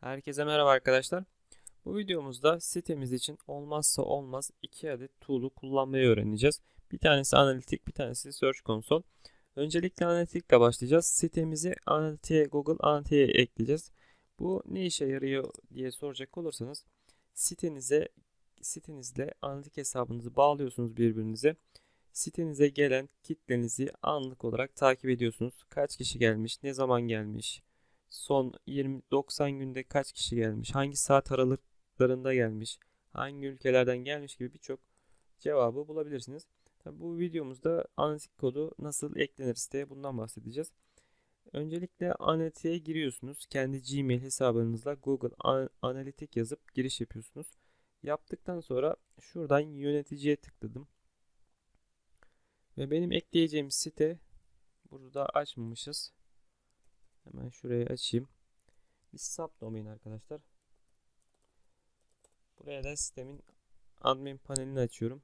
Herkese merhaba arkadaşlar. Bu videomuzda sitemiz için olmazsa olmaz iki adet tool'u kullanmayı öğreneceğiz. Bir tanesi analitik, bir tanesi search console. Öncelikle analitikle başlayacağız. Sitemizi analitiğe, Google Analytics'e ekleyeceğiz. Bu ne işe yarıyor diye soracak olursanız sitenize sitenizle analitik hesabınızı bağlıyorsunuz birbirinize. Sitenize gelen kitlenizi anlık olarak takip ediyorsunuz. Kaç kişi gelmiş, ne zaman gelmiş, son 20-90 günde kaç kişi gelmiş, hangi saat aralıklarında gelmiş, hangi ülkelerden gelmiş gibi birçok cevabı bulabilirsiniz. Tabi bu videomuzda analitik kodu nasıl eklenir siteye bundan bahsedeceğiz. Öncelikle analitiğe giriyorsunuz. Kendi Gmail hesabınızla Google Analitik yazıp giriş yapıyorsunuz. Yaptıktan sonra şuradan yöneticiye tıkladım. Ve benim ekleyeceğim site burada açmamışız. Hemen şurayı açayım. Bir subdomain arkadaşlar. Buraya da sistemin admin panelini açıyorum.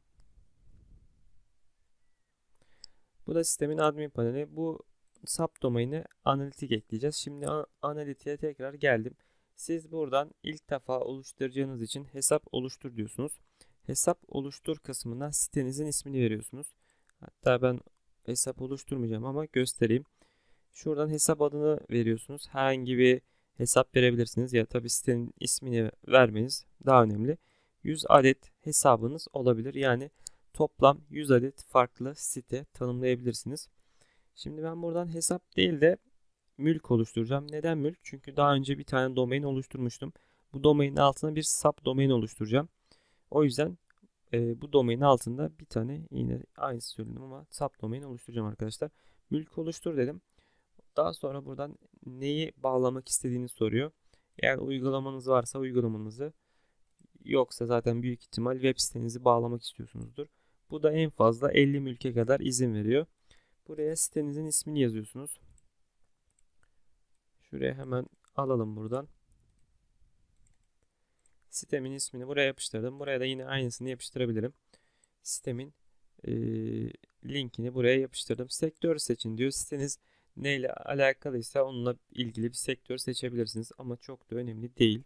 Bu da sistemin admin paneli. Bu subdomain'e analitik ekleyeceğiz. Şimdi analitiğe tekrar geldim. Siz buradan ilk defa oluşturacağınız için hesap oluştur diyorsunuz. Hesap oluştur kısmına sitenizin ismini veriyorsunuz. Hatta ben hesap oluşturmayacağım ama göstereyim. Şuradan hesap adını veriyorsunuz. Herhangi bir hesap verebilirsiniz ya tabi sitenin ismini vermeniz daha önemli. 100 adet hesabınız olabilir. Yani toplam 100 adet farklı site tanımlayabilirsiniz. Şimdi ben buradan hesap değil de mülk oluşturacağım. Neden mülk? Çünkü daha önce bir tane domain oluşturmuştum. Bu domainin altına bir sub domain oluşturacağım. O yüzden e, bu domain altında bir tane yine aynısı söyledim ama sub domain oluşturacağım arkadaşlar. Mülk oluştur dedim. Daha sonra buradan neyi bağlamak istediğini soruyor. Eğer uygulamanız varsa uygulamanızı yoksa zaten büyük ihtimal web sitenizi bağlamak istiyorsunuzdur. Bu da en fazla 50 mülke kadar izin veriyor. Buraya sitenizin ismini yazıyorsunuz. Şuraya hemen alalım buradan. Sitemin ismini buraya yapıştırdım. Buraya da yine aynısını yapıştırabilirim. Sitemin e, linkini buraya yapıştırdım. Sektör seçin diyor. Siteniz neyle alakalıysa onunla ilgili bir sektör seçebilirsiniz. Ama çok da önemli değil.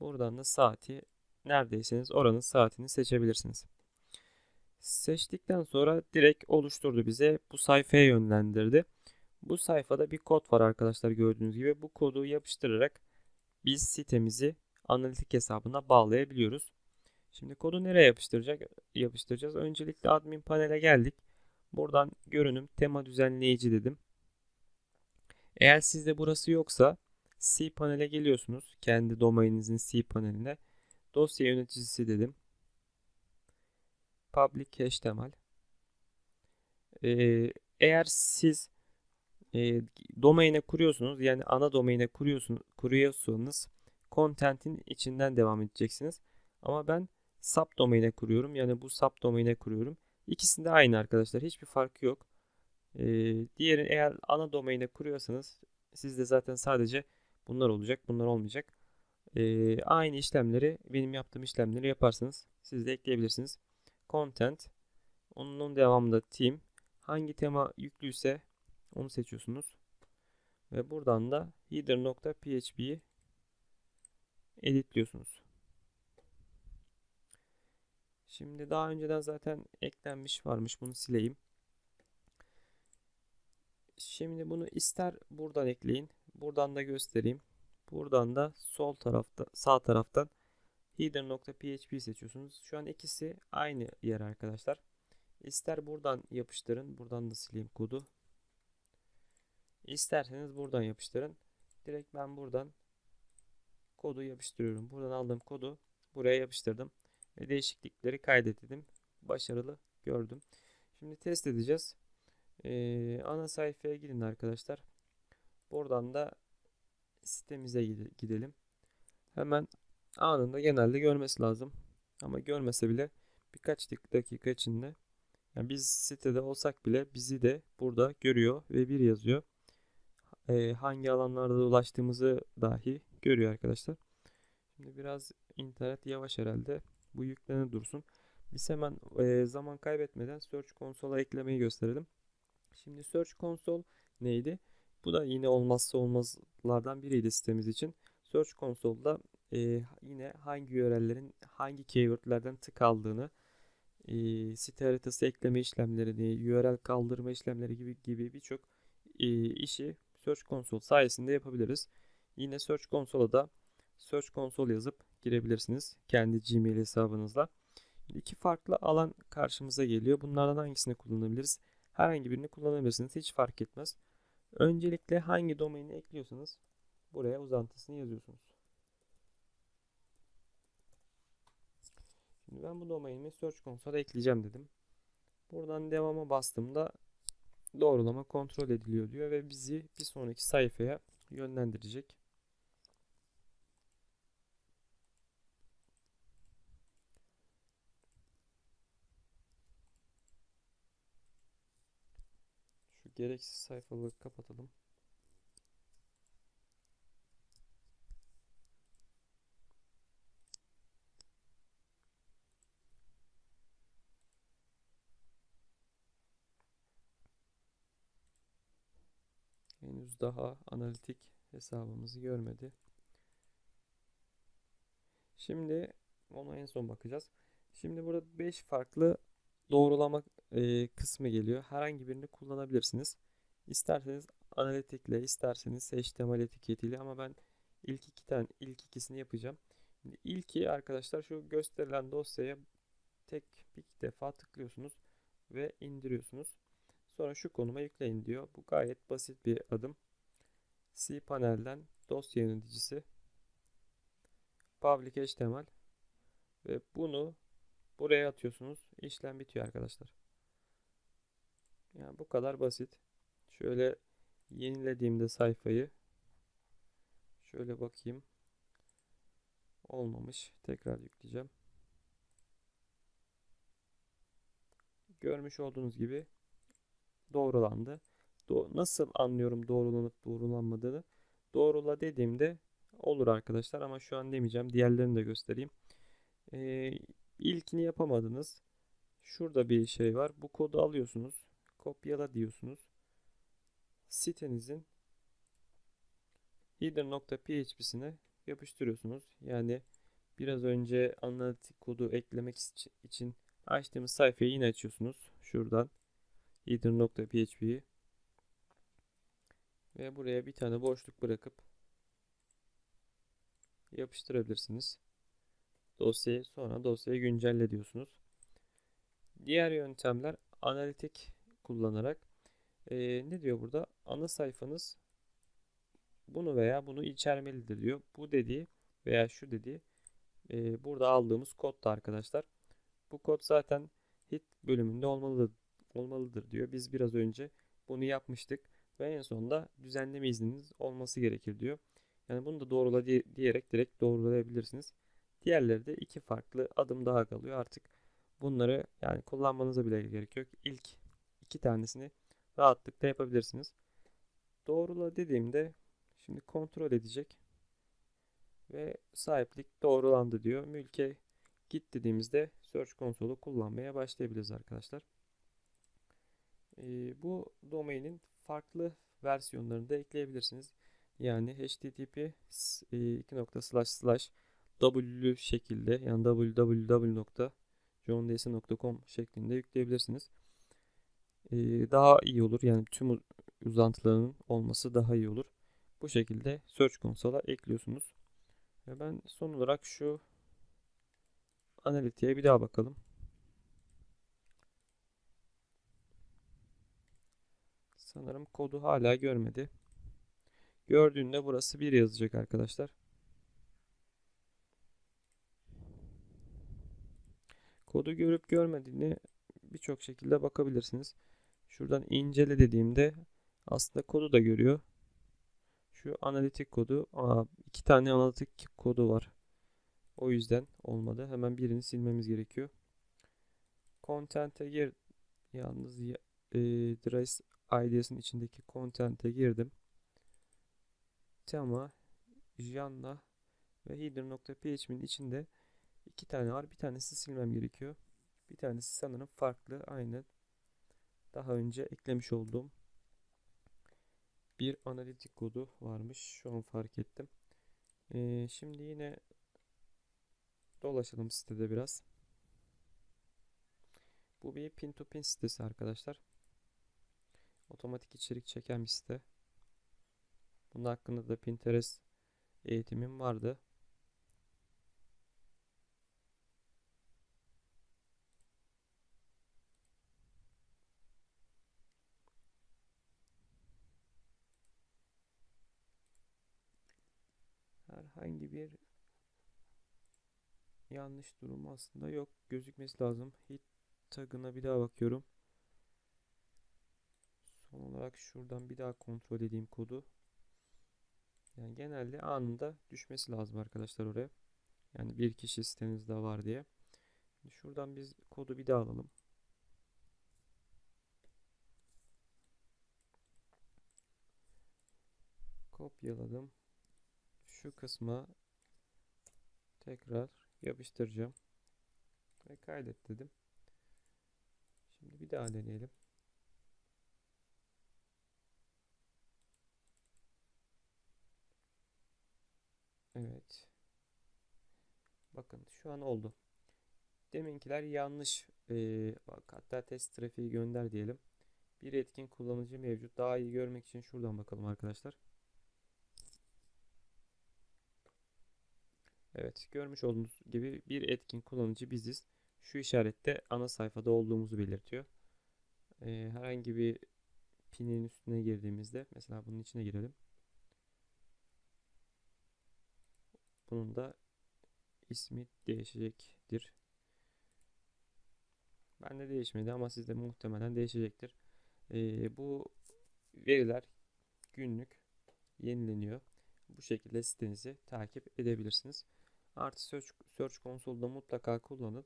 Buradan da saati neredeyseniz oranın saatini seçebilirsiniz. Seçtikten sonra direkt oluşturdu bize. Bu sayfaya yönlendirdi. Bu sayfada bir kod var arkadaşlar gördüğünüz gibi. Bu kodu yapıştırarak biz sitemizi analitik hesabına bağlayabiliyoruz. Şimdi kodu nereye yapıştıracak? yapıştıracağız? Öncelikle admin panele geldik. Buradan görünüm tema düzenleyici dedim. Eğer sizde burası yoksa C panele geliyorsunuz. Kendi domaininizin C paneline. Dosya yöneticisi dedim. Public HTML. Ee, eğer siz e, domaine kuruyorsunuz yani ana domaine kuruyorsunuz, kuruyorsunuz content'in içinden devam edeceksiniz. Ama ben subdomain'e kuruyorum. Yani bu subdomain'e kuruyorum. İkisinde aynı arkadaşlar. Hiçbir farkı yok. Ee, diğeri eğer ana domain'e kuruyorsanız sizde zaten sadece bunlar olacak. Bunlar olmayacak. Ee, aynı işlemleri benim yaptığım işlemleri yaparsınız. Siz de ekleyebilirsiniz. Content. Onun devamında team. Hangi tema yüklüyse onu seçiyorsunuz. Ve buradan da header.php'yi editliyorsunuz. Şimdi daha önceden zaten eklenmiş varmış. Bunu sileyim. Şimdi bunu ister buradan ekleyin. Buradan da göstereyim. Buradan da sol tarafta sağ taraftan header.php seçiyorsunuz. Şu an ikisi aynı yer arkadaşlar. İster buradan yapıştırın. Buradan da sileyim kodu. İsterseniz buradan yapıştırın. Direkt ben buradan kodu yapıştırıyorum. Buradan aldığım kodu buraya yapıştırdım. Ve değişiklikleri kaydettim. Başarılı gördüm. Şimdi test edeceğiz. Ee, ana sayfaya gidin arkadaşlar. Buradan da sitemize gidelim. Hemen anında genelde görmesi lazım. Ama görmese bile birkaç dakika içinde yani biz sitede olsak bile bizi de burada görüyor ve bir yazıyor. Ee, hangi alanlarda ulaştığımızı dahi görüyor arkadaşlar. Şimdi biraz internet yavaş herhalde. Bu yüklene dursun. Biz hemen e, zaman kaybetmeden Search Console'a eklemeyi gösterelim. Şimdi Search Console neydi? Bu da yine olmazsa olmazlardan biriydi sitemiz için. Search Console'da e, yine hangi URL'lerin hangi keywordlerden tık aldığını, e, site haritası ekleme işlemlerini, URL kaldırma işlemleri gibi gibi birçok e, işi Search Console sayesinde yapabiliriz. Yine Search Console'a da Search Console yazıp girebilirsiniz kendi Gmail hesabınızla. İki farklı alan karşımıza geliyor. Bunlardan hangisini kullanabiliriz? Herhangi birini kullanabilirsiniz. Hiç fark etmez. Öncelikle hangi domaini ekliyorsanız buraya uzantısını yazıyorsunuz. Şimdi ben bu domainimi Search Console'a ekleyeceğim dedim. Buradan devama bastığımda doğrulama kontrol ediliyor diyor ve bizi bir sonraki sayfaya yönlendirecek. Şu gereksiz sayfaları kapatalım. Henüz daha analitik hesabımızı görmedi. Şimdi ona en son bakacağız. Şimdi burada 5 farklı doğrulama e, kısmı geliyor. Herhangi birini kullanabilirsiniz. İsterseniz analitikle, isterseniz HTML etiketiyle ama ben ilk iki tane ilk ikisini yapacağım. Şimdi ilki arkadaşlar şu gösterilen dosyaya tek bir defa tıklıyorsunuz ve indiriyorsunuz. Sonra şu konuma yükleyin diyor. Bu gayet basit bir adım. cPanel'den dosya yöneticisi public HTML ve bunu buraya atıyorsunuz. İşlem bitiyor arkadaşlar. Yani bu kadar basit. Şöyle yenilediğimde sayfayı şöyle bakayım. Olmamış. Tekrar yükleyeceğim. Görmüş olduğunuz gibi doğrulandı. Do nasıl anlıyorum doğrulanıp doğrulanmadığını? Doğrula dediğimde olur arkadaşlar ama şu an demeyeceğim. Diğerlerini de göstereyim. Ee, ilkini yapamadınız. Şurada bir şey var. Bu kodu alıyorsunuz. Kopyala diyorsunuz. Sitenizin header.php'sine yapıştırıyorsunuz. Yani biraz önce analitik kodu eklemek için açtığımız sayfayı yine açıyorsunuz. Şuradan header.php'yi ve buraya bir tane boşluk bırakıp yapıştırabilirsiniz. Dosyayı sonra dosyayı güncelle diyorsunuz. Diğer yöntemler analitik kullanarak e, ne diyor burada? Ana sayfanız bunu veya bunu içermelidir diyor. Bu dediği veya şu dediği e, burada aldığımız kodda arkadaşlar. Bu kod zaten hit bölümünde olmalıdır olmalıdır diyor. Biz biraz önce bunu yapmıştık ve en sonunda düzenleme izniniz olması gerekir diyor. Yani bunu da doğrula diyerek direkt doğrulayabilirsiniz. Diğerleri de iki farklı adım daha kalıyor. Artık bunları yani kullanmanıza bile gerek yok. İlk iki tanesini rahatlıkla yapabilirsiniz. Doğrula dediğimde şimdi kontrol edecek ve sahiplik doğrulandı diyor. Mülke git dediğimizde Search Console'u kullanmaya başlayabiliriz arkadaşlar. E, bu domainin farklı versiyonlarını da ekleyebilirsiniz. Yani http e, w şekilde yani www.johndason.com şeklinde yükleyebilirsiniz. E, daha iyi olur. Yani tüm uzantılarının olması daha iyi olur. Bu şekilde Search Console'a ekliyorsunuz. Ve ben son olarak şu analitiğe bir daha bakalım. Sanırım kodu hala görmedi. Gördüğünde burası 1 yazacak arkadaşlar. Kodu görüp görmediğini birçok şekilde bakabilirsiniz. Şuradan incele dediğimde aslında kodu da görüyor. Şu analitik kodu. Aa, iki tane analitik kodu var. O yüzden olmadı. Hemen birini silmemiz gerekiyor. Content'e gir. Yalnız e, Dress ID'sinin içindeki content'e girdim. Tema, Janna ve header.php'nin içinde iki tane var. Bir tanesi silmem gerekiyor. Bir tanesi sanırım farklı. Aynı daha önce eklemiş olduğum bir analitik kodu varmış. Şu an fark ettim. Ee, şimdi yine dolaşalım sitede biraz. Bu bir pin to pin sitesi arkadaşlar. Otomatik içerik çeken bir site. Bunun hakkında da Pinterest eğitimim vardı. Herhangi bir yanlış durum aslında yok. Gözükmesi lazım. Hit tagına bir daha bakıyorum. Son olarak şuradan bir daha kontrol edeyim kodu. Yani genelde anında düşmesi lazım arkadaşlar oraya. Yani bir kişi sitenizde var diye. Şuradan biz kodu bir daha alalım. Kopyaladım. Şu kısma tekrar yapıştıracağım. Ve kaydet dedim. Şimdi bir daha deneyelim. Evet. Bakın şu an oldu. Deminkiler yanlış. Ee, bak hatta test trafiği gönder diyelim. Bir etkin kullanıcı mevcut. Daha iyi görmek için şuradan bakalım arkadaşlar. Evet, görmüş olduğunuz gibi bir etkin kullanıcı biziz. Şu işarette ana sayfada olduğumuzu belirtiyor. Ee, herhangi bir pinin üstüne girdiğimizde, mesela bunun içine girelim. Bunun da ismi değişecektir. Ben de değişmedi ama sizde muhtemelen değişecektir. Ee, bu veriler günlük yenileniyor. Bu şekilde sitenizi takip edebilirsiniz. Artı Search, Search Console'da mutlaka kullanın.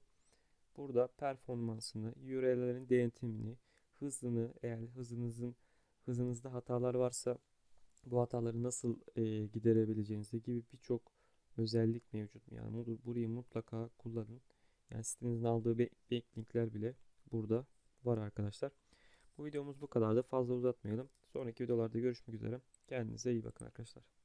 Burada performansını, URL'lerin denetimini, hızını, eğer hızınızın hızınızda hatalar varsa bu hataları nasıl e, giderebileceğinizi gibi birçok özellik mevcut. Yani burayı mutlaka kullanın. Yani sitenizin aldığı backlinkler bile burada var arkadaşlar. Bu videomuz bu kadardı. Fazla uzatmayalım. Sonraki videolarda görüşmek üzere. Kendinize iyi bakın arkadaşlar.